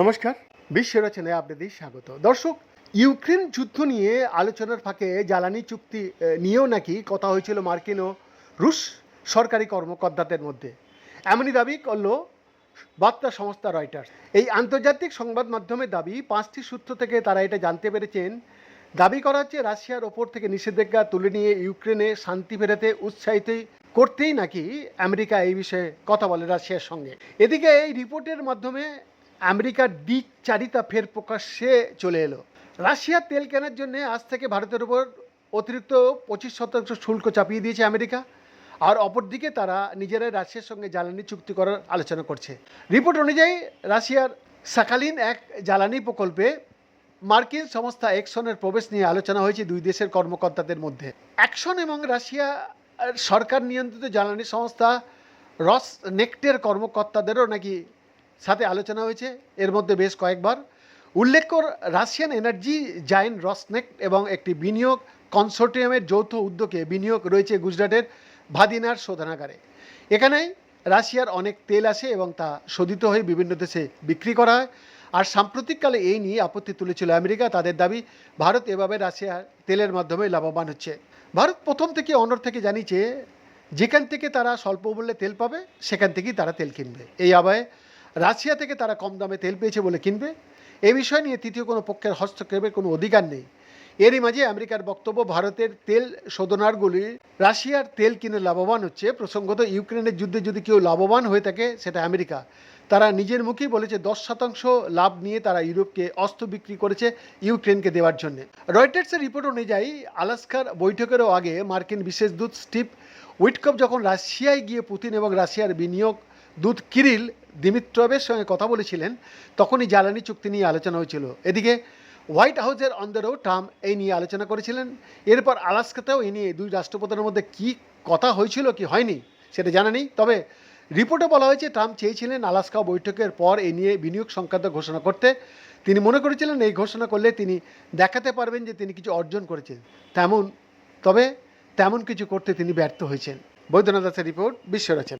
নমস্কার বিশ্ব রচনায় আপনাদের স্বাগত। দর্শক, ইউক্রেন যুদ্ধ নিয়ে আলোচনার ফাঁকে জ্বালানি চুক্তি নিয়েও নাকি কথা হয়েছিল মার্কিন ও রুশ সরকারি কর্মকর্তাদের মধ্যে। এমনই দাবি করল বার্তা সংস্থা রয়টার্স। এই আন্তর্জাতিক সংবাদ মাধ্যমের দাবি, পাঁচটি সূত্র থেকে তারা এটা জানতে পেরেছেন। দাবি করা হচ্ছে, রাশিয়ার ওপর থেকে নিষেধাজ্ঞা তুলে নিয়ে ইউক্রেনে শান্তি ফেরাতে উৎসাহিত করতেই নাকি আমেরিকা এই বিষয়ে কথা বলে রাশিয়ার সঙ্গে। এদিকে এই রিপোর্টের মাধ্যমে আমেরিকার দিক চারিতা ফের প্রকাশ্যে চলে এলো। রাশিয়ার তেল কেনার জন্য আজ থেকে ভারতের উপর অতিরিক্ত পঁচিশ শতাংশ শুল্ক চাপিয়ে দিয়েছে আমেরিকা। আর অপরদিকে তারা নিজেরাই রাশিয়ার সঙ্গে জ্বালানি চুক্তি করার আলোচনা করছে। রিপোর্ট অনুযায়ী রাশিয়ার সাকালিন এক জ্বালানি প্রকল্পে মার্কিন সংস্থা এক্সনের প্রবেশ নিয়ে আলোচনা হয়েছে দুই দেশের কর্মকর্তাদের মধ্যে। অ্যাকশন এবং রাশিয়া সরকার নিয়ন্ত্রিত জ্বালানি সংস্থা রস নেক্টের কর্মকর্তাদেরও নাকি সাথে আলোচনা হয়েছে। এর মধ্যে বেশ কয়েকবার। উল্লেখ উল্লেখ্য, রাশিয়ান এনার্জি জায়েন্ট রসনেক্ট এবং একটি বিনিয়োগ কনসোর্টিয়ামের যৌথ উদ্যোগে বিনিয়োগ রয়েছে গুজরাটের ভাদিনার শোধনাগারে। এখানেই রাশিয়ার অনেক তেল আসে এবং তা শোধিত হয়ে বিভিন্ন দেশে বিক্রি করা হয়। আর সাম্প্রতিককালে এই নিয়ে আপত্তি তুলেছিল আমেরিকা। তাদের দাবি, ভারত এভাবে রাশিয়ার তেলের মাধ্যমে লাভবান হচ্ছে। ভারত প্রথম থেকে অনর থেকে জানিয়েছে, যেখান থেকে তারা স্বল্প মূল্যে তেল পাবে, সেখান থেকেই তারা তেল কিনবে। এই আবায় রাশিয়া থেকে তারা কম দামে তেল পেয়েছে বলে কিনবে। এ বিষয় নিয়ে তৃতীয় কোনো পক্ষের হস্তক্ষেপের কোনো অধিকার নেই। এরই মাঝে আমেরিকার বক্তব্য, ভারতের তেল শোধনারগুলি রাশিয়ার তেল কিনে লাভবান হচ্ছে। প্রসঙ্গত, ইউক্রেনের যুদ্ধে যদি কেউ লাভবান হয়ে থাকে, সেটা আমেরিকা। তারা নিজের মুখেই বলেছে, দশ শতাংশ লাভ নিয়ে তারা ইউরোপকে অস্ত্র বিক্রি করেছে ইউক্রেনকে দেওয়ার জন্য। রয়টার্সের রিপোর্ট অনুযায়ী, আলাস্কার বৈঠকেরও আগে মার্কিন বিশেষ দূত স্টিভ উইটকপ যখন রাশিয়ায় গিয়ে পুতিন এবং রাশিয়ার বিনিয়োগ দূত কিরিল দিমিত্রভের সঙ্গে কথা বলেছিলেন, তখনই জ্বালানি চুক্তি নিয়ে আলোচনা হয়েছিল। এদিকে হোয়াইট হাউসের অন্দরেও ট্রাম্প এই নিয়ে আলোচনা করেছিলেন। এরপর আলাস্কাতেও এই নিয়ে দুই রাষ্ট্রপতির মধ্যে কী কথা হয়েছিল, কি হয়নি, সেটা জানা নেই। তবে রিপোর্টে বলা হয়েছে ট্রাম্প চেয়েছিলেন আলাস্কা বৈঠকের পর এ নিয়ে বিনিয়োগ সংক্রান্ত ঘোষণা করতে। তিনি মনে করেছিলেন এই ঘোষণা করলে তিনি দেখাতে পারবেন যে তিনি কিছু অর্জন করেছেন। তেমন, তবে তেমন কিছু করতে তিনি ব্যর্থ হয়েছেন। বৈদ্যনাথ দাসের রিপোর্ট, বিশ্ব রচনা।